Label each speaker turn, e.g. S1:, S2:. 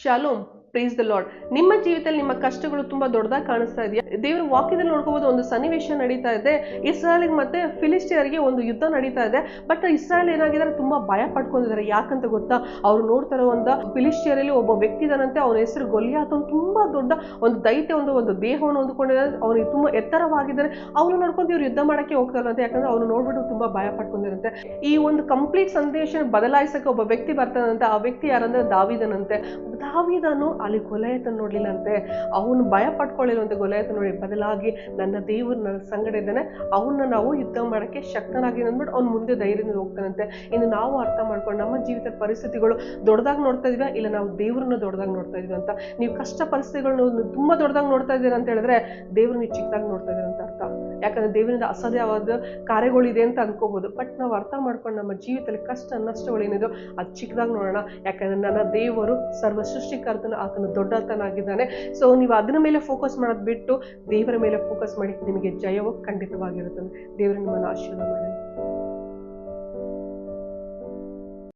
S1: Shalom ಪ್ರೀಸ್ the lord ನಿಮ್ಮ ಜೀವಿತದಲ್ಲಿ ನಿಮ್ಮ ಕಷ್ಟಗಳು ತುಂಬಾ ದೊಡ್ಡದಾಗಿ ಕಾಣಿಸ್ತಾ ಇದೆಯಾ? ದೇವರ ವಾಕ್ಯದಲ್ಲಿ ನೋಡ್ಕೋಬಹುದು ಒಂದು ಸನ್ನಿವೇಶ ನಡೀತಾ ಇದೆ. ಇಸ್ರಾಯಲ್ ಮತ್ತೆ ಫಿಲಿಸ್ಟಿಯರಿಗೆ ಒಂದು ಯುದ್ಧ ನಡೀತಾ ಇದೆ. ಬಟ್ ಇಸ್ರಾಯಲ್ ಏನಾಗಿದ್ದಾರೆ? ತುಂಬಾ ಭಯ ಪಡ್ಕೊಂಡಿದ್ದಾರೆ. ಯಾಕಂತ ಗೊತ್ತಾ? ಅವ್ರು ನೋಡ್ತಾ ಒಂದು ಫಿಲಿಸ್ಟಿಯರಲ್ಲಿ ಒಬ್ಬ ವ್ಯಕ್ತಿ ಇದಾನಂತೆ ಅವನ ಹೆಸರು ಗೊಲಿಯಾತ್. ಅವ್ನು ತುಂಬಾ ದೊಡ್ಡ ಒಂದು ದೈತ್ಯ, ಒಂದು ಒಂದು ದೇಹವನ್ನು ಹೊಂದ್ಕೊಂಡಿದ್ದಾರೆ ಅವನಿಗೆ ತುಂಬಾ ಎತ್ತರವಾಗಿದ್ದಾರೆ ಅವನು ನೋಡ್ಕೊಂಡು ಇವ್ರು ಯುದ್ಧ ಮಾಡಕ್ಕೆ ಹೋಗ್ತಾರಂತೆ ಯಾಕಂದ್ರೆ ಅವನು ನೋಡ್ಬಿಟ್ಟು ತುಂಬಾ ಭಯ ಪಡ್ಕೊಂಡಿರುತ್ತೆ ಈ ಒಂದು ಕಂಪ್ಲೀಟ್ ಸಂದೇಶ ಬದಲಾಯಿಸಕ್ಕೆ ಒಬ್ಬ ವ್ಯಕ್ತಿ ಬರ್ತಾನಂತೆ. ಆ ವ್ಯಕ್ತಿ ಯಾರಂದ್ರೆ ದಾವಿದನಂತೆ. ದಾವಿದನು ಅಲ್ಲಿ ಗೊಲಯತನ ನೋಡ್ಲಿಲ್ಲಂತೆ, ಅವನು ಭಯ ಪಡ್ಕೊಳ್ಳಿಲ್ಲಂತೆ ಗೊಲಯತ ನೋಡಿ. ಬದಲಾಗಿ ನನ್ನ ದೇವರು ನನ್ನ ಸಂಗಡ ಇದ್ದಾನೆ ಅವನ್ನ ನಾವು ಯುದ್ಧ ಮಾಡೋಕ್ಕೆ ಶಕ್ತನಾಗಿ ಅಂದ್ಬಿಟ್ಟು ಅವ್ನು ಮುಂದೆ ಧೈರ್ಯದಿಂದ ಹೋಗ್ತಾನಂತೆ. ಇನ್ನು ನಾವು ಅರ್ಥ ಮಾಡ್ಕೊಂಡು ನಮ್ಮ ಜೀವಿತದ ಪರಿಸ್ಥಿತಿಗಳು ದೊಡ್ಡದಾಗಿ ನೋಡ್ತಾ ಇದೀವ, ಇಲ್ಲ ನಾವು ದೇವ್ರನ್ನ ದೊಡ್ಡದಾಗಿ ನೋಡ್ತಾ ಇದೀವಿ ಅಂತ. ನೀವು ಕಷ್ಟ ಪರಿಸ್ಥಿತಿಗಳನ್ನ ತುಂಬಾ ದೊಡ್ಡದಾಗಿ ನೋಡ್ತಾ ಇದ್ದೀರಾ ಅಂತ ಹೇಳಿದ್ರೆ ದೇವ್ರು ನೀವು ಚಿಕ್ಕದಾಗಿ ನೋಡ್ತಾ ಇದೀರ ಅಂತ ಅರ್ಥ. ಯಾಕಂದ್ರೆ ದೇವರಿಂದ ಅಸಾಧ್ಯವಾದ ಕಾರ್ಯಗಳಿದೆ ಅಂತ ಅನ್ಕೋಬಹುದು ಬಟ್ ನಾವು ಅರ್ಥ ಮಾಡ್ಕೊಂಡು ನಮ್ಮ ಜೀವಿತದಲ್ಲಿ ಕಷ್ಟ ನಷ್ಟಗಳೇನಿದೆಯೋ ಅದು ಚಿಕ್ಕದಾಗಿ ನೋಡೋಣ. ಯಾಕಂದ್ರೆ ನನ್ನ ದೇವರು ಸರ್ವ ಸೃಷ್ಟಿಕರ್ತನ ಆತನು ದೊಡ್ಡತನಾಗಿದ್ದಾನೆ. ಸೊ ನೀವು ಅದರ ಮೇಲೆ ಫೋಕಸ್ ಮಾಡೋದು ಬಿಟ್ಟು ದೇವರ ಮೇಲೆ ಫೋಕಸ್ ಮಾಡಿ, ನಿಮಗೆ ಜಯವು ಖಂಡಿತವಾಗಿರುತ್ತದೆ. ದೇವರು ನಿಮ್ಮನ್ನು ಆಶೀರ್ವಾದ ಮಾಡಿ